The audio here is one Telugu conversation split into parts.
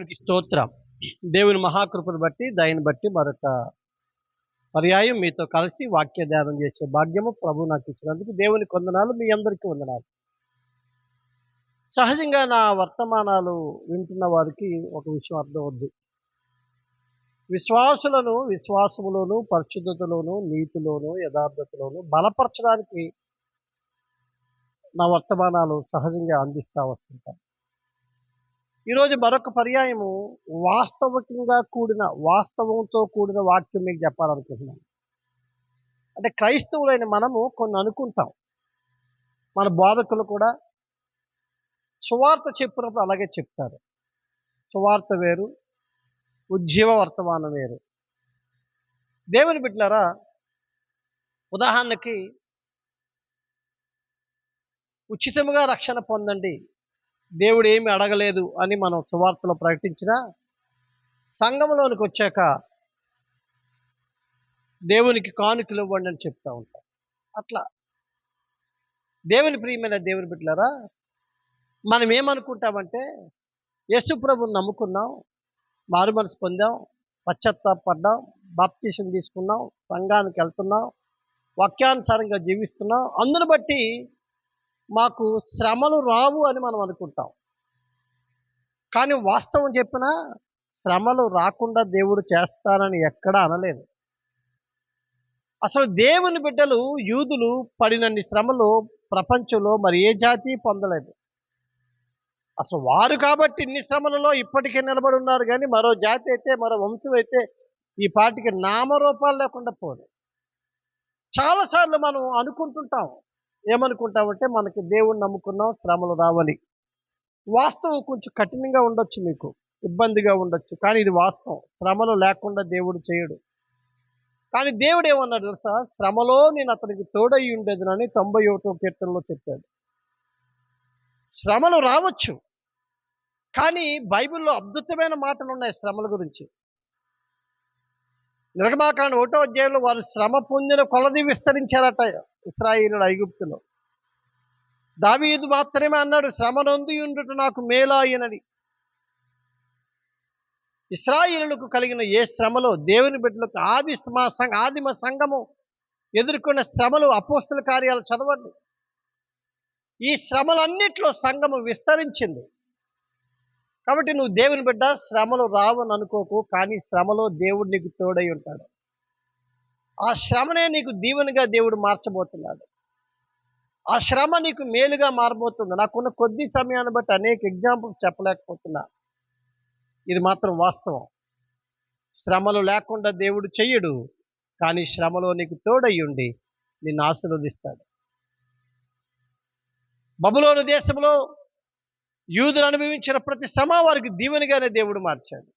దేవునికి స్తోత్రం. దేవుని మహాకృపను బట్టి దయని బట్టి మరొక పర్యాయం మీతో కలిసి వాక్య ధ్యానం చేసే భాగ్యము ప్రభు నాకు ఇచ్చినందుకు దేవుని కొందనాలు మీ అందరికీ వందనాలు. సహజంగా నా వర్తమానాలు వింటున్న వారికి ఒక విషయం అర్థమవుద్ది విశ్వాసులను విశ్వాసములోను పరిశుద్ధతలోను నీతిలోను యథార్థతలోను బలపరచడానికి నా వర్తమానాలు సహజంగా అందిస్తూ వస్తుంటాను ఈరోజు మరొక పర్యాయము వాస్తవికంగా కూడిన వాస్తవంతో కూడిన వాక్యం మీకు చెప్పాలనుకుంటున్నాను. అంటే క్రైస్తవులైన మనము కొన్ని అనుకుంటాం. మన బోధకులు కూడా సువార్త చెప్పినప్పుడు అలాగే చెప్తారు. సువార్త వేరు ఉజ్జీవ వర్తమానం వేరు. దేవుని బిడ్డలారా ఉదాహరణకి ఉచితముగా రక్షణ పొందండి. దేవుడు ఏమి అడగలేదు అని మనం సువార్తలో ప్రకటించిన సంఘంలోనికి వచ్చాక దేవునికి కానుకలు ఇవ్వండి అని చెప్తా ఉంటాం అట్లా. దేవుని ప్రియమైన దేవుని బిడ్డలారా మనం ఏమనుకుంటామంటే యేసు ప్రభుని నమ్ముకున్నాం మారు మనసు పొందాం పశ్చాత్తాపడ్డాం బాప్తీసం తీసుకున్నాం సంఘానికి వెళ్తున్నాం వాక్యానుసారంగా జీవిస్తున్నాం అందును బట్టి మాకు శ్రమలు రావు అని మనం అనుకుంటాం. కానీ వాస్తవం చెప్పిన శ్రమలు రాకుండా దేవుడు చేస్తానని ఎక్కడా అనలేదు. అసలు దేవుని బిడ్డలు యూదులు పడినన్ని శ్రమలు ప్రపంచంలో మరి ఏ జాతి పొందలేదు. అసలు వారు కాబట్టి ఇన్ని శ్రమలలో ఇప్పటికే నిలబడి ఉన్నారు కానీ మరో జాతి అయితే మరో వంశం అయితే ఈ పాటికి నామరూపాలు లేకుండా పోదు. చాలాసార్లు మనం అనుకుంటుంటాము ఏమనుకుంటామంటే మనకి దేవుణ్ణి నమ్ముకున్నాం శ్రమలు రావాలి. వాస్తవం కొంచెం కఠినంగా ఉండొచ్చు మీకు. ఇబ్బందిగా ఉండొచ్చు. కానీ ఇది వాస్తవం. శ్రమలు లేకుండా దేవుడు చేయడు. కానీ దేవుడు ఏమన్నాడు తెలుసా? శ్రమలో నేను అతనికి తోడై ఉండేదనని తొంభై ఒకటో కీర్తనలో చెప్పాడు. శ్రమలు రావచ్చు. కానీ బైబిల్లో అద్భుతమైన మాటలు ఉన్నాయి శ్రమల గురించి. నిర్గమాకాండ ఒకటో అధ్యాయంలో వారు శ్రమ పొందిన కొలది విస్తరించారట. ఇస్రాయిలు ఐగుప్తులో. దావీదు మాత్రమే అన్నాడు శ్రమ నొంది ఉండుట నాకు మేలాయనని ఇస్రాయిలకు కలిగిన ఏ శ్రమలో దేవుని బిడ్డలకు ఆది సంఘ ఆదిమ సంఘము ఎదుర్కొన్న శ్రమలు అపోస్తుల కార్యాలు చదవండి. ఈ శ్రమలన్నిట్లో సంఘము విస్తరించింది. కాబట్టి నువ్వు దేవుని బిడ్డ శ్రమలు రావని అనుకోకు కానీ శ్రమలో దేవుడు నీకు తోడై ఉంటాడు. ఆ శ్రమనే నీకు దీవెనగా దేవుడు మార్చబోతున్నాడు. ఆ శ్రమ నీకు మేలుగా మారబోతుంది. నాకున్న కొద్ది సమయాన్ని బట్టి అనేక ఎగ్జాంపుల్స్ చెప్పలేకపోతున్నా. ఇది మాత్రం వాస్తవం. శ్రమలు లేకుండా దేవుడు చెయ్యడు కానీ శ్రమలో నీకు తోడయ్యుండి నిన్ను ఆశీర్వదిస్తాడు. బబులోని దేశంలో యూదులు అనుభవించిన ప్రతి శ్రమ వారికి దీవెనగానే దేవుడు మార్చాడు.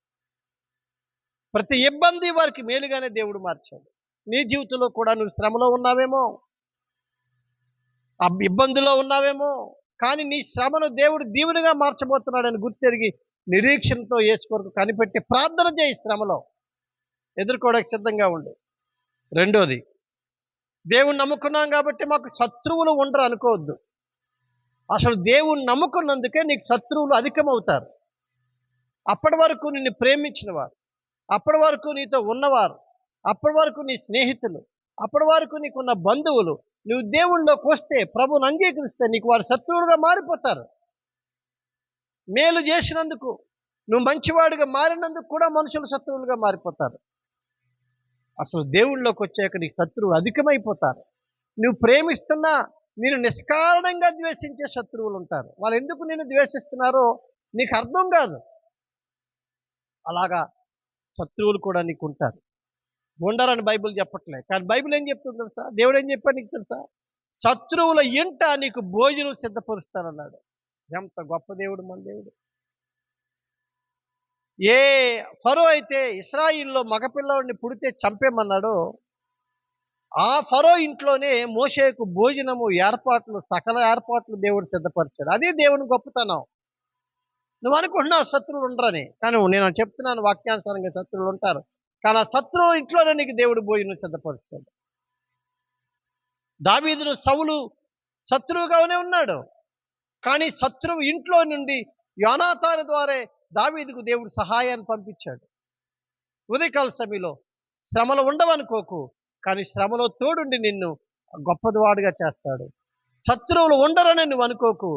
ప్రతి ఇబ్బంది వారికి మేలుగానే దేవుడు మార్చాడు. నీ జీవితంలో కూడా నువ్వు శ్రమలో ఉన్నావేమో? ఇబ్బందిలో ఉన్నావేమో? కానీ నీ శ్రమను దేవుడు దీవునిగా మార్చబోతున్నాడని గుర్తెరిగి నిరీక్షణతో యేసు కొరకు కనిపెట్టి ప్రార్థన చేయి శ్రమలో. ఎదుర్కోవడానికి సిద్ధంగా ఉండు. రెండోది దేవుణ్ణి నమ్ముకున్నాం కాబట్టి మాకు శత్రువులు ఉండరు అనుకోవద్దు. అసలు దేవుణ్ణి నమ్ముకున్నందుకే నీకు శత్రువులు అధికమవుతారు. అప్పటి వరకు నిన్ను ప్రేమించిన వారు అప్పటి వరకు నీతో ఉన్నవారు. అప్పటి వరకు నీ స్నేహితులు అప్పటి వరకు నీకున్న బంధువులు నువ్వు దేవుళ్ళలోకి వస్తే ప్రభుని అంగీకరిస్తే నీకు వారు శత్రువులుగా మారిపోతారు. మేలు చేసినందుకు నువ్వు మంచివాడిగా మారినందుకు కూడా మనుషులు శత్రువులుగా మారిపోతారు. అసలు దేవుళ్ళలోకి వచ్చాక నీకు శత్రువు అధికమైపోతారు. నువ్వు ప్రేమిస్తున్నా నేను నిష్కారణంగా ద్వేషించే శత్రువులు ఉంటారు. వాళ్ళు ఎందుకు నేను ద్వేషిస్తున్నారో నీకు అర్థం కాదు. అలాగా శత్రువులు కూడా నీకు ఉంటారు. ఉండరని బైబిల్ చెప్పట్లే కానీ బైబిల్ ఏం చెప్తుంది తెలుసా? దేవుడు ఏం చెప్పాడు నీకు తెలుసా? శత్రువుల ఇంట నీకు భోజనం సిద్ధపరుస్తానన్నాడు. ఎంత గొప్ప దేవుడు మన దేవుడు. ఏ ఫరో అయితే ఇస్రాయిల్లో మగపిల్లవాడిని పుడితే చంపేమన్నాడో ఆ ఫరో ఇంట్లోనే మోషేకు భోజనము ఏర్పాట్లు సకల ఏర్పాట్లు దేవుడు సిద్ధపరిచాడు. అదే దేవుని గొప్పతనం. నువ్వు అనుకుంటున్నావు శత్రువులు ఉండరని. కానీ నేను చెప్తున్నాను వాక్యానుసారంగా శత్రువులు ఉంటారు. కానీ ఆ శత్రువు ఇంట్లోనే నీకు దేవుడు భోజనం సిద్ధపరుస్తాడు. దావీదును సవులు శత్రువుగానే ఉన్నాడు. కానీ శత్రువు ఇంట్లో నుండి యోనాతాను ద్వారా దావీదుకు దేవుడు సహాయాన్ని పంపించాడు. ఉదయకాల సమయంలో శ్రమలు ఉండవనుకోకు కానీ శ్రమలో తోడుండి నిన్ను గొప్పదివాడుగా చేస్తాడు. శత్రువులు ఉండరని నువ్వు అనుకోకు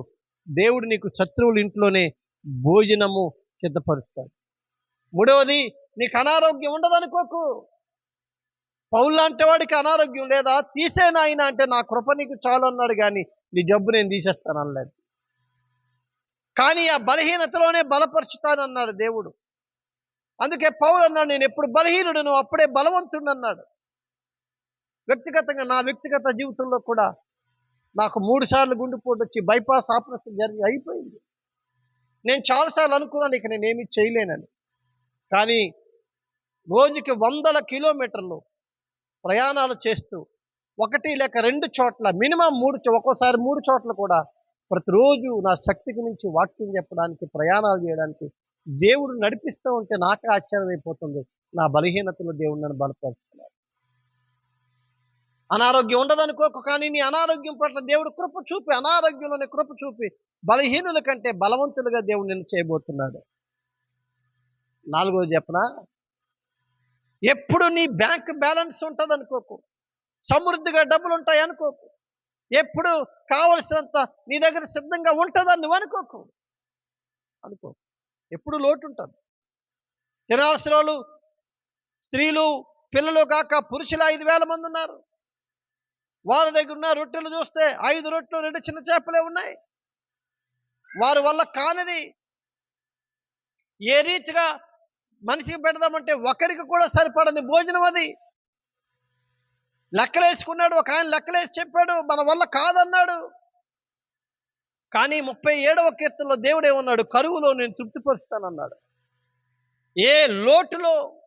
దేవుడు నీకు శత్రువుల ఇంట్లోనే భోజనము సిద్ధపరుస్తాడు. మూడవది నీకు అనారోగ్యం ఉండదనుకోకు. పౌలు లాంటి వాడికి అనారోగ్యం లేదా? తీసే నాయన అంటే నా కృప నీకు చాలు అన్నాడు కానీ నీ జబ్బు నేను తీసేస్తాను అనలేదు కానీ ఆ బలహీనతలోనే బలపరుచుతానన్నాడు దేవుడు. అందుకే పౌలు అన్నాడు నేను ఎప్పుడు బలహీనుడును అప్పుడే బలవంతుడు అన్నాడు వ్యక్తిగతంగా నా వ్యక్తిగత జీవితంలో కూడా నాకు మూడు సార్లు గుండెపోటు వచ్చి బైపాస్ ఆపరేషన్ జరిగి అయిపోయింది. నేను చాలాసార్లు అనుకున్నాను ఇక నేను ఏమీ చేయలేనని. కానీ రోజుకి వందల కిలోమీటర్లు ప్రయాణాలు చేస్తూ ఒకటి లేక రెండు చోట్ల మినిమం మూడు చో- ఒక్కోసారి మూడు చోట్ల కూడా ప్రతిరోజు నా శక్తికి మించి వాక్యం చెప్పడానికి ప్రయాణాలు చేయడానికి దేవుడు నడిపిస్తూ ఉంటే నాకే ఆశ్చర్యమైపోతుంది నా బలహీనతలో దేవుడు నన్ను బలపరుస్తున్నాడు అనారోగ్యం ఉండదనుకోకు కానీ నీ అనారోగ్యం పట్ల దేవుడు కృప చూపి అనారోగ్యంలోనే కృప చూపి బలహీనుల కంటే బలవంతులుగా దేవుడు నిన్ను చేయబోతున్నాడు. నాలుగోది చెప్పనా? ఎప్పుడు నీ బ్యాంక్ బ్యాలెన్స్ ఉంటుంది అనుకోకు. సమృద్ధిగా డబ్బులు ఉంటాయి అనుకోకు. ఎప్పుడు కావలసినంత నీ దగ్గర సిద్ధంగా ఉంటుందని నువ్వు అనుకోకు. అనుకో. ఎప్పుడు లోటు ఉంటుంది తినాల్సిన వాళ్ళు స్త్రీలు పిల్లలు కాక పురుషులు ఐదు వేల మంది ఉన్నారు. వారి దగ్గర ఉన్న రొట్టెలు చూస్తే ఐదు రొట్టెలు రెండు చిన్న చేపలే ఉన్నాయి. వారి వల్ల కానిది. ఏ రీతిగా మనిషికి పెడదామంటే ఒకరికి కూడా సరిపడని భోజనం అది. లెక్కలేసుకున్నాడు ఒక ఆయన లెక్కలేసి చెప్పాడు మన వల్ల కాదన్నాడు. కానీ ముప్పై ఏడవ కీర్తనలో దేవుడు ఏమన్నాడు కరువులో నేను తృప్తిపరుస్తానన్నాడు. ఏ లోటులో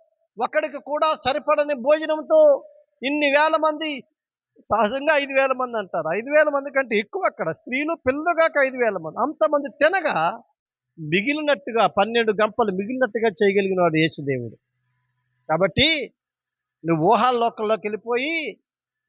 ఒకడికి కూడా సరిపడని భోజనంతో ఇన్ని వేల మంది సహజంగా ఐదు వేల మంది అంటారు. ఐదు వేల మంది కంటే ఎక్కువ అక్కడ. స్త్రీలు పిల్లలుగాక ఐదు వేల మంది. అంతమంది తినగా మిగిలినట్టుగా పన్నెండు గంపలు మిగిలినట్టుగా చేయగలిగిన వాడు యేసుదేవుడు. కాబట్టి నువ్వు ఊహాల లోకంలోకి వెళ్ళిపోయి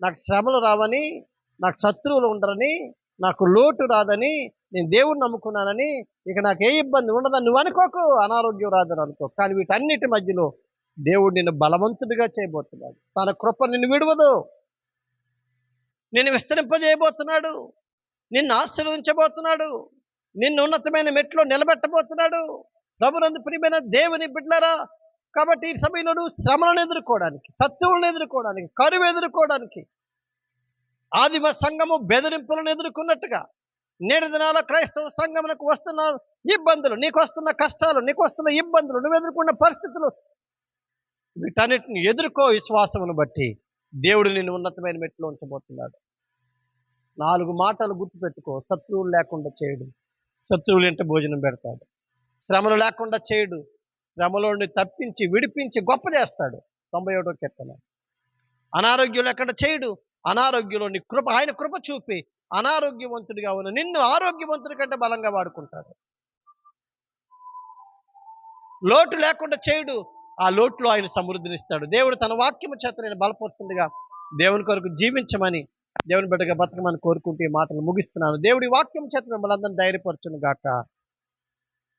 నాకు శ్రమలు రావని నాకు శత్రువులు ఉండరని నాకు లోటు రాదని నేను దేవుడిని నమ్ముకున్నానని ఇక నాకు ఏ ఇబ్బంది ఉండదని నువ్వు అనుకోకు అనారోగ్యం రాదని అనుకో. కానీ వీటన్నిటి మధ్యలో దేవుడు నిన్ను బలవంతుడిగా చేయబోతున్నాడు. తన కృప నిన్ను విడవదు. నిన్ను విస్తరింపజేయబోతున్నాడు. నిన్ను ఆశీర్వదించబోతున్నాడు. నిన్ను ఉన్నతమైన మెట్లో నిలబెట్టబోతున్నాడు. ప్రభునందు ప్రియమైన దేవుని బిడ్డలారా కాబట్టి ఈ సమయంలో నువ్వు శ్రమలను ఎదుర్కోవడానికి శత్రువులను ఎదుర్కోవడానికి కరువు ఎదుర్కోవడానికి ఆదిమ సంఘము బెదిరింపులను ఎదుర్కొన్నట్టుగా నేడు దినాల క్రైస్తవ సంఘమునకు వస్తున్న ఇబ్బందులు నీకు వస్తున్న కష్టాలు నీకు వస్తున్న ఇబ్బందులు నువ్వు ఎదుర్కొన్న పరిస్థితులు వీటన్నిటిని ఎదుర్కో విశ్వాసమును బట్టి దేవుడు నిన్ను ఉన్నతమైన మెట్లో ఉంచబోతున్నాడు. నాలుగు మాటలు గుర్తుపెట్టుకో శత్రువులు లేకుండా చేయడం. శత్రువులు ఇంట భోజనం పెడతాడు. శ్రమలు లేకుండా చేయడు. శ్రమలోని తప్పించి విడిపించి గొప్ప చేస్తాడు. తొంభై ఏడో కీర్తన. అనారోగ్యం లేకుండా చేయడు. అనారోగ్యంలోని కృప ఆయన కృప చూపి అనారోగ్యవంతుడిగా ఉన్న నిన్ను ఆరోగ్యవంతుడి కంటే బలంగా వాడుకుంటాడు. లోటు లేకుండా చేయడు. ఆ లోటులో ఆయన సమృద్ధినిస్తాడు. దేవుడు తన వాక్యము చేత నేను బలపరుస్తుండగా దేవుని కొరకు జీవించమని దేవుని బిడ్డగా బతకమని కోరుకుంటూ ఈ మాటలు ముగిస్తున్నాను. దేవుడి వాక్యం చేత మిమ్మల్ని అందరినీ ధైర్యపరచును గాక.